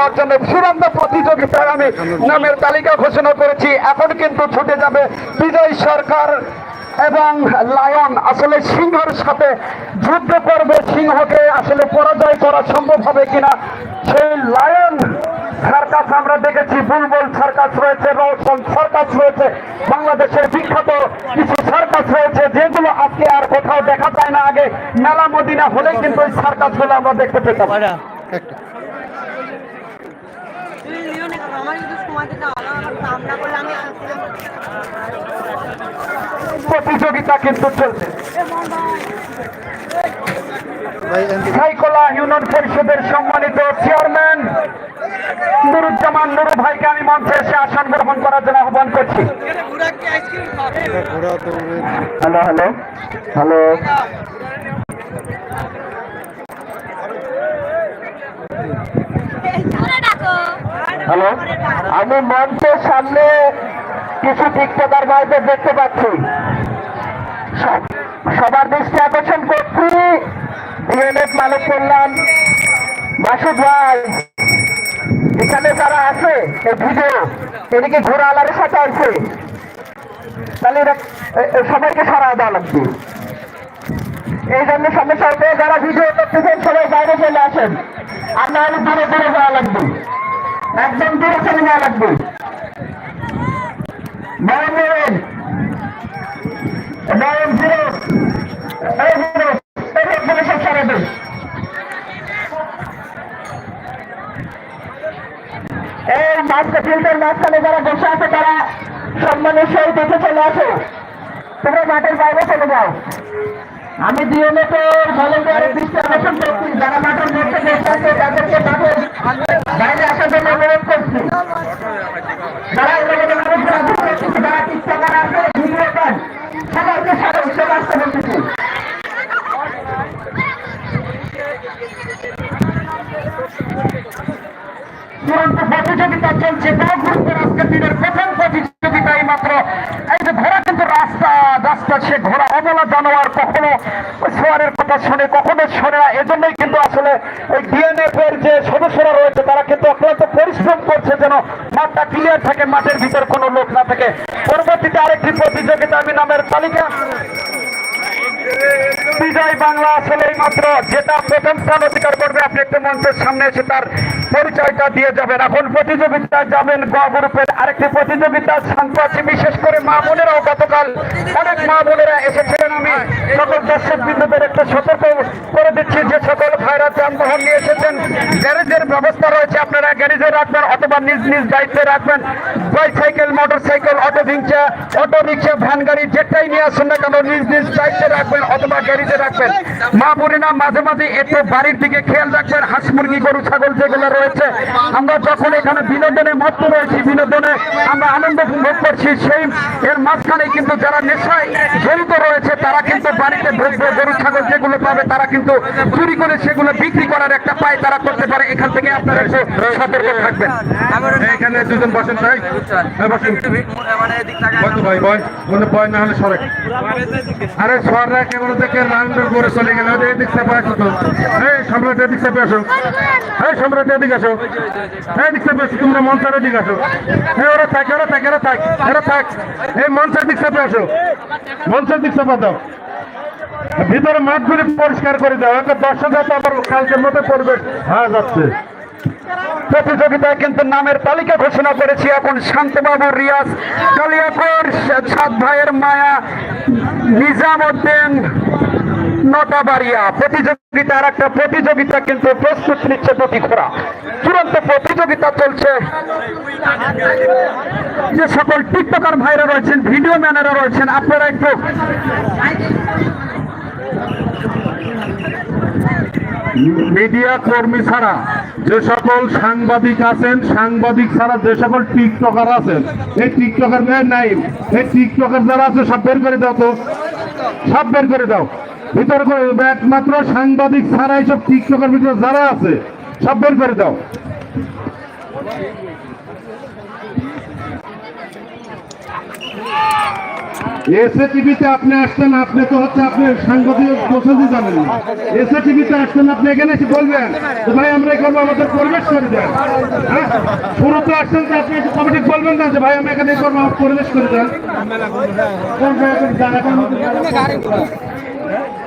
নেওয়ার জন্য চূড়ান্ত প্রতিযোগিতার আমি নামের তালিকা ঘোষণা করেছি। এখন কিন্তু ছুটে যাবে বিজয় সরকার এবং লায়ন। আসলে সিংহর সাথে যুদ্ধ করবে সিংহকে আসলে পরাজয় করা সম্ভব হবে কিনা সেই লায়ন সার্কাস আমরা দেখেছি। বুলবুল সার্কাস রয়েছে রওশন সার্কাস রয়েছে বাংলাদেশের বিখ্যাত কিছু সার্কাস রয়েছে যেগুলো আজকে আর কোথাও দেখা যায় না। আগে মেলা মদিনা হলে কিন্তু ওই সার্কাসগুলো আমরা দেখতে পেতাম। আমার যদি সময় দিতে আলাদা আলাদা কাম না করলে আমি প্রতিযোগিতা কিন্তু চলছে। সাইকোলা ইউনিয়ন পরিষদের সম্মানিত চেয়ারম্যান নুরুজ্জামান নুরু ভাইকে আমি মঞ্চে এসে আসন গ্রহণ করার জন্য আহ্বান করছি। Hello hello hello. হ্যালো? আমি মঞ্চের সামনে কিছু টিকটকার ভাইদের দেখতে পাচ্ছি। সবার দৃষ্টি আকর্ষণ করছি। ডিএনএফ মালিক কল্যাণ, মাসুদ ভাই। এখানে যারা আছে, এই ভিডিও, এদিকে ঘোরা আলারের সাথে আছে? তাহলে সবাইকে সারা দেওয়া লাগবে এই জন্য সমস্যা হতে যারা ভিডিও করতেছেন, সবাই বাইরে চলে আসেন। আর না হলে দূরে দূরে যাওয়া লাগবে। একদম দূরে চলে যাওয়া লাগবে এই যারা বসে আছে, তারা দেখে চলে চলে আমি ডিএনএফের ভলেন্টিয়ারের করছি। যারা মাঠের মধ্যে তাদেরকে মাঠের বাইরে আসার জন্য অনুরোধ করছি যারা এলাকার মানুষরা বুঝতে পারছি, যারা টিকটকার আছে ভিডিও করেন সবাইকে সারা চলে আসতে বলতেছি চূড়ান্ত প্রতিযোগিতা চলছে বড় গুরুত্বের আজকের দিনের প্রথম প্রতিযোগিতাই মাত্র এই যে ঘোড়া কিন্তু রাস্তা রাস্তা সে ঘোড়া অবলা জানোয়ার কখনো ওই সোয়ারের কথা শুনে কখনো শোনে না এজন্যই কিন্তু আসলে ওই ডিএনএফ এর যে সদস্যরা রয়েছে তারা কিন্তু অক্লান্ত পরিশ্রম করছে যেন মাঠটা ক্লিয়ার থাকে ভিতর কোনো লোক না থাকে। পরবর্তীতে আরেকটি প্রতিযোগিতা আমি নামের তালিকা। বিজয় বাংলা আসলে মাত্র যেটা প্রথম স্থান অধিকার করবে, আপনি একটু মঞ্চের সামনে এসে তার পরিচয়টা দিয়ে যাবেন। এখন প্রতিযোগিতা যাবেন গ গ্রুপের আরেকটি প্রতিযোগিতা শান্ত আছে বিশেষ করে মা বোনেরাও গতকাল অনেক মা বোনেরা এসেছিলেন। আমি সকল দর্শক বিন্দুদের একটু সতর্ক করে দিচ্ছি যে সকল ভাইরা যানবাহন নিয়ে এসেছেন। গ্যারেজের ব্যবস্থা রয়েছে, আপনারা গ্যারেজে রাখবেন অথবা নিজ নিজ দায়িত্বে রাখবেন। Bicycle motorcycle auto rickshaw auto rickshaw, van, গাড়ি, যেটাই নিয়ে আসুন না কেন, নিজ নিজ দায়িত্বে রাখবেন অথবা গ্যারেজে রাখবেন। মা বোনেরা মাঝে মাঝে একটু বাড়ির দিকে খেয়াল রাখবেন। হাঁস মুরগি গরু ছাগল যেগুলো রয়েছে আমরা যখন এখানে বিনোদনে মত্ত রয়েছি বিনোদনে আমরা আনন্দ ভোগ করছি সেই এর মাঝখানে কিন্তু যারা নেশায় জড়িত রয়েছে তারা কিন্তু বাড়িতে ঢুকবে গরু ছাগল যেগুলো পাবে তারা কিন্তু চুরি করে সেগুলো বিক্রি করার একটা পায় তারা করতে পারে। এখান থেকে আপনারা একটু সতর্ক থাকবেন। এখানে দুজন বসেন ভাই। হ্যাঁ, বসেন। ভাই বয়। বলে বয় না হলে সরে। আরে সররা কেবল থেকে রাউন্ড করে চলে গেল এদিক চেপে চেপে আসো। আসো। এদিক চেপে আসো, তোমরা মঞ্চের এদিক আসো। ওরা থাক ওরা থাক এরা থাক এরা থাক। এই মঞ্চের দিক চেপে আসো। মঞ্চের দিক চেপে দাও। ভিতরে মাঠগুলি পরিষ্কার করে দাও। একটা দর্শক আবার কালকের মতো পরিবেশ হয়ে যাচ্ছে। প্রতিযোগিতায় কিন্তু নামের তালিকা ঘোষণা করেছি এখন শান্তবাবু, রিয়াজ কালিয়াকর, সাত ভাইয়ের মায়া নিজাম উদ্দিন নটাবাড়িয়া প্রতিযোগিতার একটা প্রতিযোগিতা কিন্তু প্রস্তুত নিচ্ছে প্রতি ঘোড়া। চূড়ান্ত প্রতিযোগিতা চলছে। যে সকল টিকটকার ভাইরা রয়েছেন, ভিডিও ম্যানেরা রয়েছেন, আপনারা একটু মিডিয়া কর্মী ছাড়া যে সকল সাংবাদিক আছেন, সাংবাদিক ছাড়া যে সকল টিকটকার আছেন, এই টিকটকার নাই, এই টিকটকার যারা আছে, সব বের করে দাও তো। সব বের করে দাও। ভিতরে করে একমাত্র সাংবাদিক ছাড়া এইসব টিকটকের ভিতরে যারা আছে সব বের করে দাও। এসএ টিভিতে আপনি আসছেন আপনি তো হচ্ছে আপনি সাংবাদিক প্রসেসই জানেন না। এসএ টিভিতে আসছেন আপনি এখানে এসে বলবেন যে ভাই আমরা এখানে আমাদের পরিবেশ করে দেন। হ্যাঁ? শুরুতে আসছেন যে আপনি কমিটি বলবেন না যে ভাই আমরা এখানে করব আমার পরিবেশ করে দেন।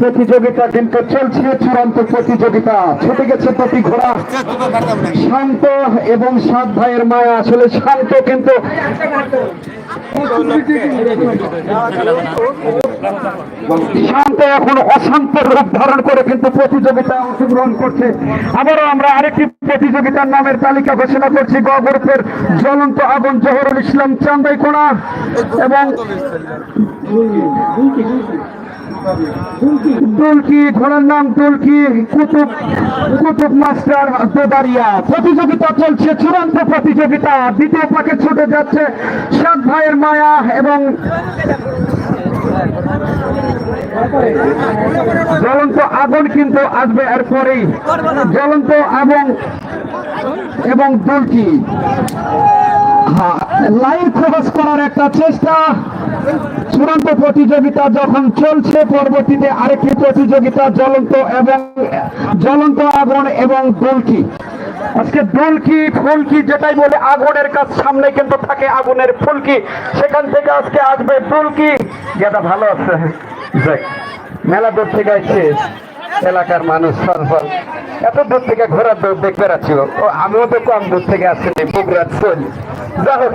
প্রতিযোগিতা কিন্তু চলছে চূড়ান্ত প্রতিযোগিতা। ছুটে গেছে প্রতি ঘোড়া। শান্ত এবং সাত ভাইয়ের মায়া। আসলে শান্ত কিন্তু শান্ত এখন অশান্ত রূপ ধারণ করে কিন্তু প্রতিযোগিতায় অংশগ্রহণ করছে। আবারও আমরা আরেকটি প্রতিযোগিতার নামের তালিকা ঘোষণা করছি। গ গ্রুপের জ্বলন্ত আগুন জহরুল ইসলাম চান্দাইকোনা এবং দুলকি ঘোড়ার নাম দুলকি কুতুব কুতুব মাস্টার দোদারিয়া প্রতিযোগিতা চলছে, চূড়ান্ত প্রতিযোগিতা। দ্বিতীয় পাকে ছুটে যাচ্ছে সাত ভাইয়ের মায়া এবং জ্বলন্ত আগুন কিন্তু আসবে এরপরেই। জ্বলন্ত এবং এবং দুলকি লাইভ খোঁজ করার একটা চেষ্টা। চূড়ান্ত প্রতিযোগিতা যখন চলছে, পরবর্তীতে আরেকটি প্রতিযোগিতা জ্বলন্ত এবং, জ্বলন্ত আগুন এবং দোলকি আজকে দোলকি ফুলকি যেটাই বলে, আগুনের কাছ সামনে কিন্তু থাকে আগুনের ফুলকি। সেখান থেকে আজকে আসবে দোলকি যেটা ভালো আছে? মেলা দূর থেকে আসছে। এলাকার মানুষ সরফল এত দূর থেকে ঘোরার দেখতে পাচ্ছি ও, আমিও তো কম দূর থেকে আসছি বগুড়ার চল। যাই হোক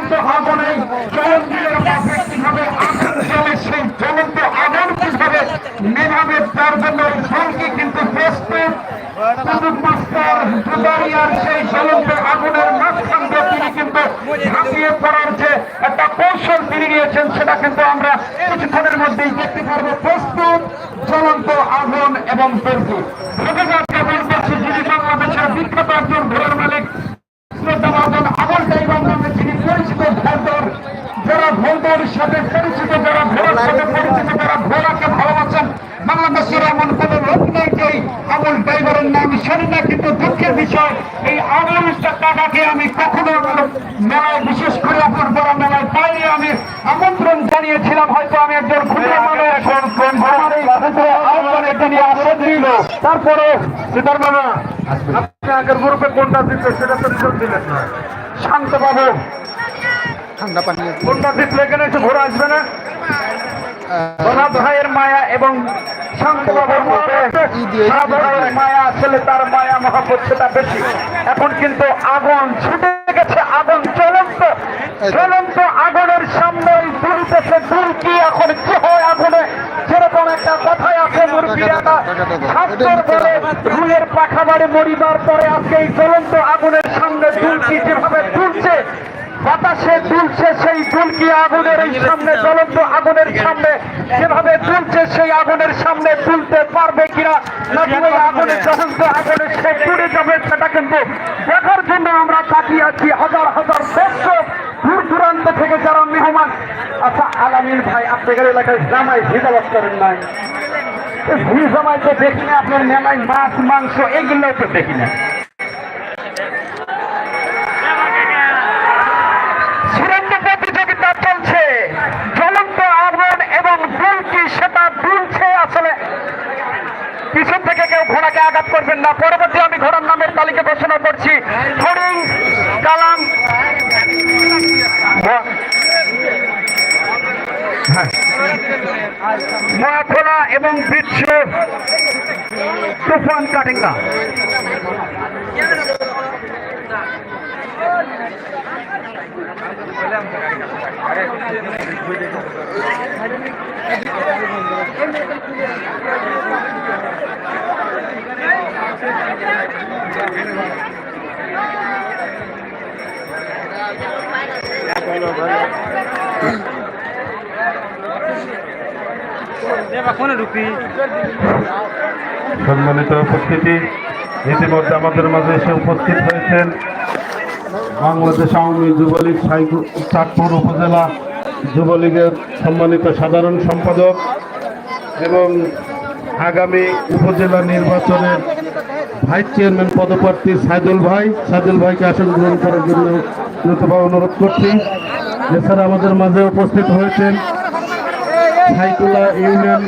জ্বলন্ত আগুন এই চলন কীভাবে আগুন জ্বলে সেই জ্বলন্ত আগুন কীভাবে নেভাবে তার জন্য জলকে কিন্তু প্রস্তুত সুযোগ সেটা কিন্তু আমরা কিছুক্ষণের মধ্যেই দেখতে পারব। প্রস্তুত জ্বলন্ত আগুন এবং বাংলাদেশের বিখ্যাত একজন ঘোড়ার মালিক টাইবার নামে ভোল্ডর যারা ভোল্ডরের সাথে পরিচিত যারা ঘোড়ার সাথে পরিচিত যারা ঘোড়াকে ভালোবাসেন বাংলাদেশের এমন কোন লোক নেই যে আমল ড্রাইভারের নাম শোনে না কিন্তু দুঃখের বিষয় এই আমল টাকাকে আমি কখনো মেলায় বিশেষ করে আপনার বড় মেলায় পাইনি আমি আমন্ত্রণ জানিয়েছিলাম হয়তো আমি একজন খুচরা মানুষ আমার এই আহ্বানে তিনি আসেন তারপরে সিদ্ধার মামা আপনি আগের গ্রুপে কোনটা দিতে সেটা তো দিলেন না শান্তবাবু কোনটা দিচ্ছে এখানে একটু ঘোরা আসবে না? প্রভাত ভাইয়ের মায়া এবং শান্তবাবুর মধ্যে প্রভাত ভাইয়ের মায়া আসলে তার মায়া মহাপত সেটা বেশি। এখন কিন্তু আগুন ছুটে গেছে আগুন চলন্ত চলন্ত আগুনের সামনে দুলতেছে দুলকি এখন কি হয় আগুনে। যেরকম একটা কথাই আছে স্বাস্থ্যের বাড়ি মরিবার পরে আজকে এই জ্বলন্ত আগুনের সামনে দুলকি যেভাবে তুলছে বাতাসে তুলছে সেই দুলকি আগুনের এই সামনে, জ্বলন্ত আগুনের সামনে? যেভাবে তুলছে সেই আগুনের সামনে তুলতে পারবে কিনা? নাকি ওই আগুনের জ্বলন্ত আগুনের সে পুড়ে যাবে সেটা কিন্তু দেখার জন্য আমরা তাকিয়ে আছি হাজার হাজার দর্শক দূর দূরান্ত থেকে যারা মেহমান। আচ্ছা আলামিন ভাই আপনাদের এলাকায় জামাই ভিজাবাস করেন নাই? ভি জামাই তো দেখি আপনার মেলায় মাছ, মাংস এগুলোও তো দেখি চূড়ান্ত প্রতিযোগিতা চলছে জ্বলন্ত আগুন এবং দুলকি সেটা দুলছে আসলে পিছন থেকে কেউ ঘোড়াকে আঘাত করবেন না। পরবর্তী আমি ঘোড়ার নামের তালিকা ঘোষণা করছি। কালাম। মহাখোলা এবং বিশ্ব তুফান কাটিঙ্গা। সম্মানিত উপস্থিতি, ইতিমধ্যে আমাদের মাঝে এসে উপস্থিত হয়েছেন বাংলাদেশ আওয়ামী যুবলীগ চাঁদপুর উপজেলা যুবলীগের সম্মানিত সাধারণ সম্পাদক এবং আগামী উপজেলা নির্বাচনের ভাইস চেয়ারম্যান পদপ্রার্থী সাইদুল ভাই। সাইদুল ভাইকে আসন গ্রহণ করার জন্য দ্রুতভাবে অনুরোধ করছি। এছাড়া আমাদের মাঝে উপস্থিত হয়েছেন সাইকুলা ইউনিয়ন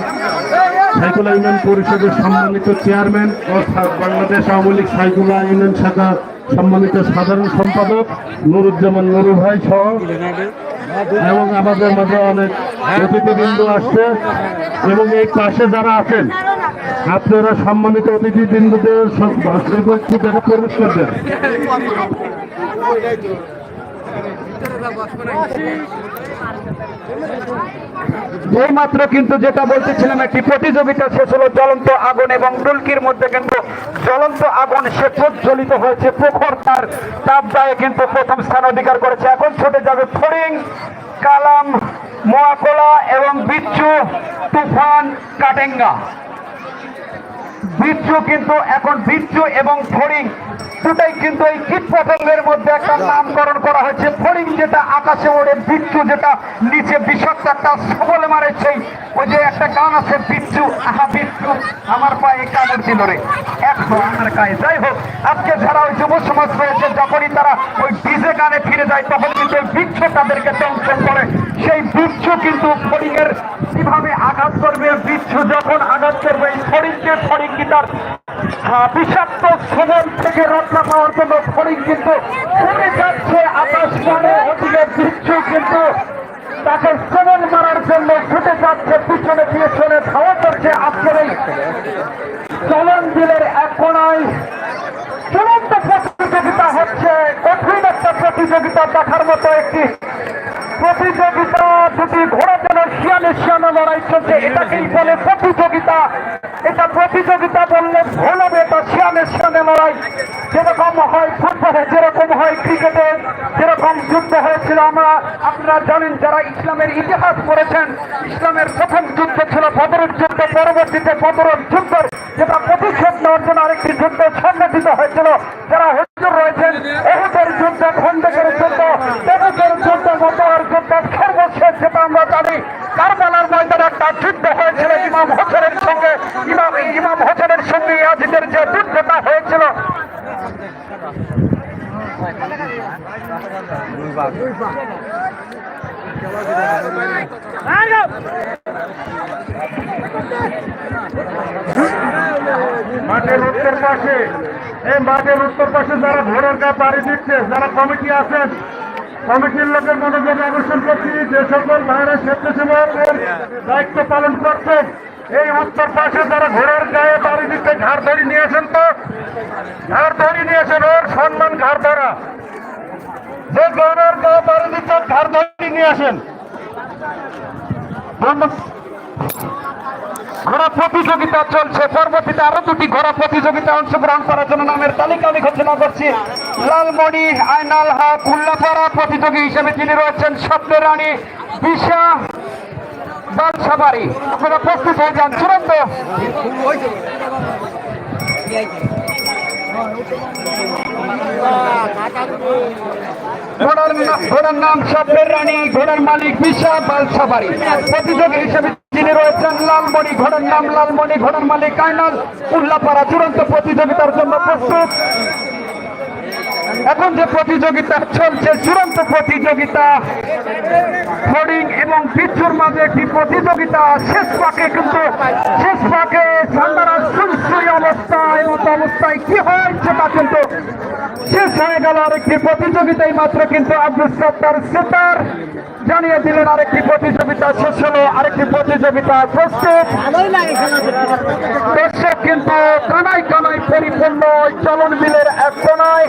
সাইকুলা ইউনিয়ন পরিষদের সম্মানিত চেয়ারম্যান ও বাংলাদেশ আওয়ামী লীগ সাইকুলা ইউনিয়ন শাখা সম্মানিত সাধারণ সম্পাদক নুরুজ্জামান নুরু ভাই সহ এবং আমাদের মাঝে অনেক অতিথিবৃন্দ আসছে এবং এই পাশে যারা আছেন আপনারা সম্মানিত অতিথিবৃন্দদের করবেন। এই মাত্র কিন্তু যেটা বলতেছিলাম, একটি প্রতিযোগিতা শেষ হলো জ্বলন্ত আগুন এবং ডুলকির মধ্যে কিন্তু জ্বলন্ত আগুন সে প্রজ্বলিত হয়েছে। প্রখর তার তাপ দায়ে কিন্তু প্রথম স্থান অধিকার করেছে। এখন ছুটে যাবে ফড়িং, কালাম, মোয়াকোলা এবং বিচ্ছু, তুফান, কাটেঙ্গা। বিচ্ছু কিন্তু এখন বিচ্ছু এবং ফড়িং। দুটাই কিন্তু এই কীট পতঙ্গের মধ্যে একটা নামকরণ করা হয়েছে। ফড়িং যেটা আকাশে ওড়ে বিচ্ছু যেটা নিচে বিষাক্ত একটা সবল মারে সেই ওই যে একটা গান আছে বিচ্ছু আহা বিচ্ছু আমার পায়ে কামড় দিল রে। এখন আমার গায়ে। যাই হোক আজকে যারা ওই যুব সমাজ রয়েছে যখনই তারা ওই ডিজে গানে ফিরে যায় তখন কিন্তু এই বিচ্ছু তাদেরকে টেনশন করে। সেই বিচ্ছু কিন্তু ফড়িংয়ের কীভাবে আঘাত করবে, বিচ্ছু যখন আঘাত করবে ফড়িংকে ফড়িং কি তার বিষাক্ত সবল থেকে রক্ষা পাওয়ার জন্য ফড়িং কিন্তু উড়ে যাচ্ছে আকাশ মানে ওদিকে বিচ্ছু কিন্তু তাকে সবল মারার জন্য ছুটে যাচ্ছে, পিছনে পিছনে ধাওয়া করছে আজকের এই চলন বিলের এক কোনায় চূড়ান্ত প্রতিযোগিতা হচ্ছে, কঠিন একটা প্রতিযোগিতা দেখার মতো একটি প্রতিযোগিতা দুটি ঘোড়া যেন শিয়ানে শিয়ানে চলছে এটাকেই বলে প্রতিযোগিতা? এটা প্রতিযোগিতা বললে ভুল হবে, এটা শিয়ানে শিয়ানে লড়াই। যেরকম হয় ফুটবলে, যেরকম হয় ক্রিকেটে, যেরকম যুদ্ধ হয়েছিল। আমরা, আপনারা জানেন, যারা ইসলামের ইতিহাস পড়েছেন, ইসলামের প্রথম যুদ্ধ ছিল বদরের যুদ্ধ, পরবর্তীতে বদরের যুদ্ধ যেটা প্রতিশোধ নেওয়ার জন্য আরেকটি যুদ্ধ সংগঠিত হয়েছিল যারা হুজুর রয়েছেন এহুদের যুদ্ধ খন্দকের যুদ্ধ তেবুকের যুদ্ধ মতোয়ার যুদ্ধ সর্বশেষ যেটা আমরা জানি কারবালার ময়দানে একটা যুদ্ধ হয়েছিল ইমাম হোসেনের সঙ্গে ইমাম ইমাম হোসেনের সঙ্গে ইয়াজিদের যে যুদ্ধটা হয়েছিল মাঠের উত্তর পাশে এই মাঠের উত্তর পাশে যারা ভোরের গা পাড়ি দিচ্ছে। যারা কমিটি আছেন, কমিটির লোকের মনোযোগ আকর্ষণ করছি। যে সকল ভাইরা স্বেচ্ছাসেবকের দায়িত্ব পালন করছেন, এই উত্তর পাশে যারা ঘোড়ার গায়ে পাড়ি দিচ্ছে, ঘাড় ধরি নিয়েছেন তো? ঘাড় ধরি নিয়েছেন ওর সম্মান ঘাড় ধরা। যে ঘোড়ার গায়ে পাড়ি দিচ্ছে, ঘাড় ধরি নিয়ে আসেন। ঘোড়া প্রতিযোগিতা চলছে। পরবর্তীতে আরও দুটি ঘোড়া প্রতিযোগিতা অংশগ্রহণ করার জন্য নামের তালিকা আমি ঘোষণা করছি। লালমণি আইনাল হক উল্লাপাড়া প্রতিযোগী হিসেবে তিনি রয়েছেন স্বপ্ন রানী, বিশা বালসাবাড়ি। আপনারা প্রস্তুত হয়ে যান, চূড়ান্ত। ঘোড়ার নাম স্বপ্নের রানী, ঘোড়ার মালিক বিশা বালসাবাড়ি। প্রতিযোগী হিসেবে যিনি রয়েছেন লালমণি ঘোড়ার নাম লালমণি ঘোড়ার মালিক আইনাল। উল্লাপাড়া চূড়ান্ত প্রতিযোগিতার জন্য প্রস্তুত। এখন যে প্রতিযোগিতা চলছে, চূড়ান্ত প্রতিযোগিতা ফড়িং এবং বিচ্ছুর মাঝে একটি প্রতিযোগিতা, শেষ পাকে কিন্তু, শেষ পাকে ঠান্ডারা সুনসুই অবস্থায় মতো অবস্থায় কি হয়েছে তা কিন্তু শেষ হয়ে গেল আরেকটি প্রতিযোগিতায় মাত্র কিন্তু আব্দুল সত্তার সেতার। জানিয়ে দিলেন আরেকটি প্রতিযোগিতা শেষ হলো, আরেকটি প্রতিযোগিতা প্রস্তুত। দর্শক কিন্তু কানায় কানায় পরিপূর্ণ চলন বিলের এক কোনায়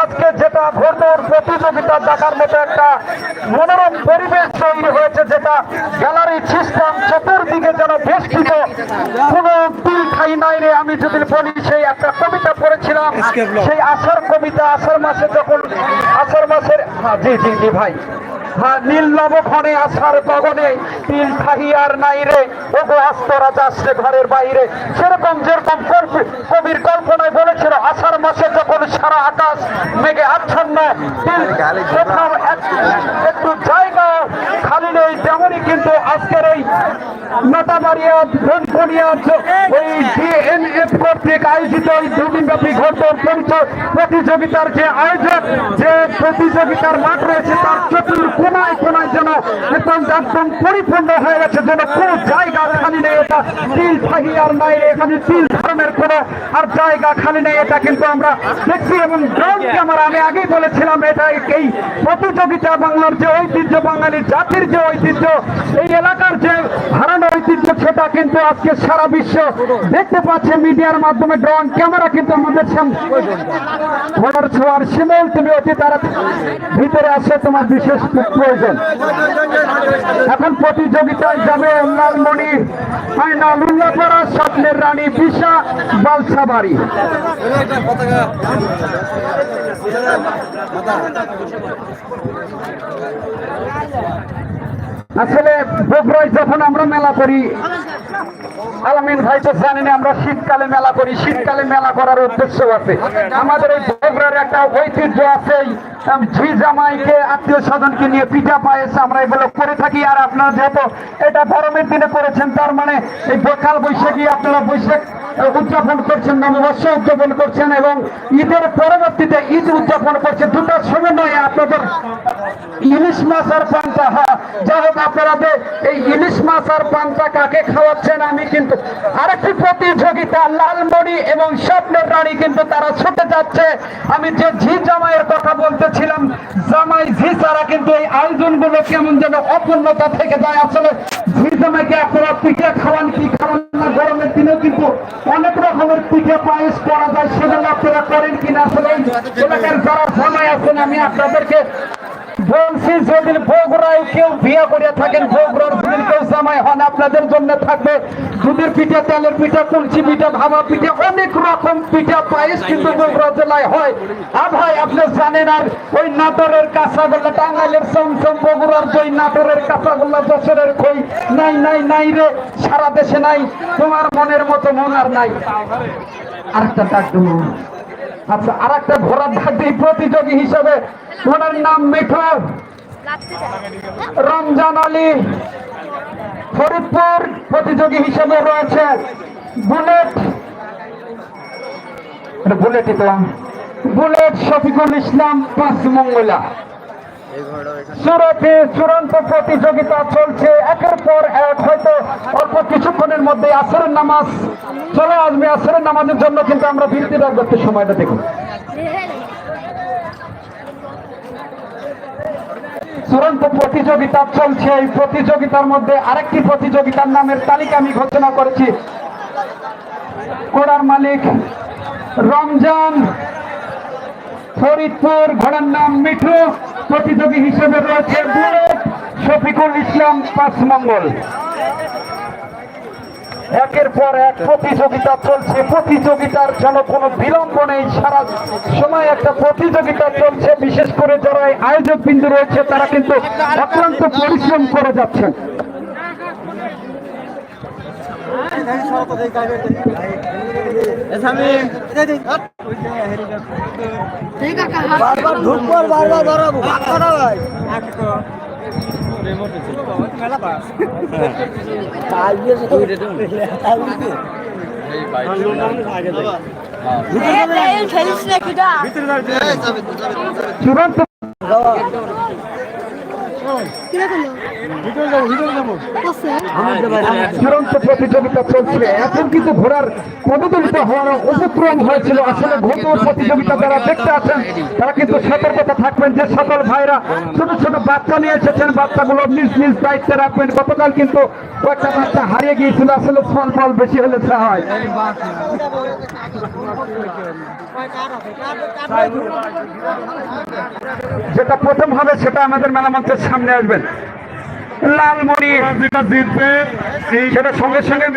আজকে যেটা গোয়া প্রতিযোগিতা দেখার মতো একটা মনোরম পরিবেশ তৈরি হয়েছে যেটা গ্যালারি সিস্টেম চতুর্দিকে যেন বেষ্টিত। কোনো ঠাই নাই রে আমি যদি বলি সেই একটা কবিতা পড়েছিলাম। সেই আষাঢ় কবিতা আষাঢ় মাসে যখন আষাঢ় মাসের হ্যাঁ জি জি জি ভাই। হ্যাঁ নীল নবক্ষণে আসার গগনে তিল আর নাই রে। ওগো আস্তরা যাচ্ছে ঘরের বাইরে। সেরকম যেরকম কবির কল্পনায় বলেছিল আষাঢ় মাসে যখন সারা আকাশ মেঘে আচ্ছন্ন। একটু জায়গা খালি নেই তেমনই কিন্তু আজকের এই ওই ডিএনএফ কর্তৃক আয়োজিত এই দুদিনব্যাপী ঘটন পরিচয় প্রতিযোগিতার যে আয়োজক যে প্রতিযোগিতার মাঠ রয়েছে তার চতুর কোনায় কোনায় যেন একদম একদম পরিপূর্ণ হয়ে গেছে যেন কোনো জায়গা খালি নেই। এটা তিল থাকি আর নাই এখানে তিল ধরনের কোনো আর জায়গা খালি নেই এটা কিন্তু আমরা দেখছি এবং ক্যামেরা আমি আগেই বলেছিলাম এটা এই প্রতিযোগিতা বাংলার যে ঐতিহ্য, বাঙালি জাতির যে ঐতিহ্য, এই এলাকার যে হারানো ঐতিহ্য, সেটা কিন্তু আজকে সারা বিশ্ব দেখতে পাচ্ছে মিডিয়ার মাধ্যমে, ড্রোন, ক্যামেরা কিন্তু আমাদের সামনে। ছোঁয়ার শিমল, তুমি অতি তারা ভিতরে আসে, তোমার বিশেষ প্রয়োজন। এখন প্রতিযোগিতায় যাবে লালমণি ফাইনাল উল্লাপাড়া স্বপ্নের রানী বিশা বালসাবাড়ি। আসলে বগুড়ায় যখন আমরা মেলা করি, আলামিন ভাই তো জানেন আমরা শীতকালে মেলা করি, শীতকালে মেলা করার উদ্দেশ্য আছে। আমাদের এই বগুড়ার একটা ঐতিহ্য আছে ঝি জামাইকে, আত্মীয় স্বজনকে নিয়ে পিঠা পায়েস আমরা এগুলো করে থাকি। আর আপনারা যেহেতু এটা গরমের দিনে করেছেন, তার মানে এই কাল বৈশাখী আপনারা বৈশাখ উদযাপন করছেন নববর্ষ উদযাপন করছেন এবং ঈদের পরবর্তীতে ঈদ উদযাপন করছেন দুটো নয় আপনাদের ইলিশ মাছ আর পান্তা আপনারা যে এই ইলিশ মাছ আর পান্তা কাকে খাওয়াচ্ছেন আমি কিন্তু আরেকটি প্রতিযোগিতা লালমণি এবং স্বপ্নের রানী কিন্তু তারা ছুটে যাচ্ছে। আমি যে ঝি জামাইয়ের কথা বলতেছিলাম, জামাই ঝি ছাড়া কিন্তু এই আয়োজনগুলো কেমন যেন অপূর্ণতা থেকে যায়। আসলে ঝি জামাইকে আপনারা পিঠে খাওয়ান কি খাওয়ান না, গরমের দিনেও কিন্তু অনেক রকমের পিঠে পায়েস করা যায়, সেগুলো আপনারা করেন কিনা? আসলে এলাকার যারা জামাই আছেন, আমি আপনাদেরকে বলছি যদি বগুড়ায় কেউ বিয়ে করে থাকেন, বগুড়ার যদি কেউ জামাই হন, আপনাদের জন্য থাকবে দুধের পিঠা, তেলের পিঠা কুলচি পিঠা ভাবা পিঠা, অনেক রকম পিঠা পায়েস কিন্তু বগুড়া জেলায় হয়। আর ভাই, আপনি জানেন আর ওই নাটোরের কাঁচাগোল্লা, টাঙ্গাইলের চমচম বগুড়ার ওই নাটোরের কাঁচাগোল্লা যশোরের খই, নাই নাই নাই রে, সারা দেশে নাই। তোমার মনের মতো মন আর নাই। আরেকটা ডাক আচ্ছা আর একটা ঘোড়ার ধাক্তি প্রতিযোগী হিসেবে ওনার নাম মিঠু রমজান আলী ফরিদপুর প্রতিযোগী হিসেবে রয়েছে। বুলেট। বুলেট বুলেটই তো। বুলেট শফিকুল ইসলাম পাঁচ মঙ্গলা। সুরতে চূড়ান্ত প্রতিযোগিতা চলছে। একের পর এক হয়তো অল্প কিছুক্ষণের মধ্যে আসরের নামাজ চলে আসবে। আসরের নামাজের জন্য কিন্তু আমরা বৃত্তি রাখব। সময়টা দেখুন। চূড়ান্ত প্রতিযোগিতা চলছে। এই প্রতিযোগিতার মধ্যে আরেকটি প্রতিযোগিতার নামের তালিকা আমি ঘোষণা করেছি। ঘোড়ার মালিক রমজান ফরিদপুর, ঘোড়ার নাম মিঠু। প্রতিযোগী হিসেবে রয়েছে শফিকুল ইসলাম পাঁচমঙ্গল একের পর এক প্রতিযোগিতা চলছে। প্রতিযোগিতার যেন কোনো বিলম্ব নেই, সারা সময় একটা প্রতিযোগিতা চলছে। বিশেষ করে যারা আয়োজক বিন্দু রয়েছে, তারা কিন্তু অক্লান্ত পরিশ্রম করে যাচ্ছেন। বারবার ঢুকবো বারবার ধরাবো ভাই খেলিস চূড়ান্ত প্রতিযোগিতা চলছে এখন কিন্তু ঘোড়ার পদদলিত হওয়ার উপক্রম হয়েছিল। আসলে ঘোড় প্রতিযোগিতা যারা দেখতে আছেন তারা কিন্তু সতর্কতা থাকবেন যে সকল ভাইরা ছোট ছোট বাচ্চা নিয়ে এসেছেন। বাচ্চাগুলো নিজ নিজ দায়িত্বে রাখবেন। গতকাল কিন্তু কয়েকটা বাচ্চা হারিয়ে গিয়েছিল। আসলে ফল ফল বেশি হলে হয়। যেটা প্রথম হবে সেটা আমাদের মেলা মঞ্চের সামনে আসবেন। লালমণি যেটা জিতবে সেটা সঙ্গে সঙ্গে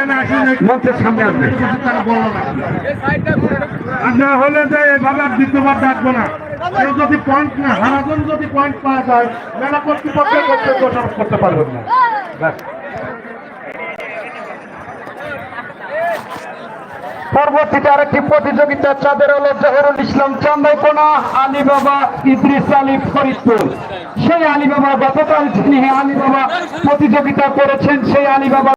মঞ্চের সামনে আসবে। না। আর না হলে যে এভাবে আর দ্বিতীয়বার ডাকবো না। যদি পয়েন্ট না হারাজন যদি পয়েন্ট পাওয়া যায় মেলা কর্তৃপক্ষের করতে দোষারোপ করতে পারবেন না। পরবর্তীতে আরেকটি প্রতিযোগিতা চাঁদের হলো জহরুল ইসলাম চান্দাইকোনা আলী বাবা ইদ্রিস আলী ফরিদপুর। সেই আলী বাবা গতকাল যিনি আলী বাবা প্রতিযোগিতা করেছেন সেই আলী বাবা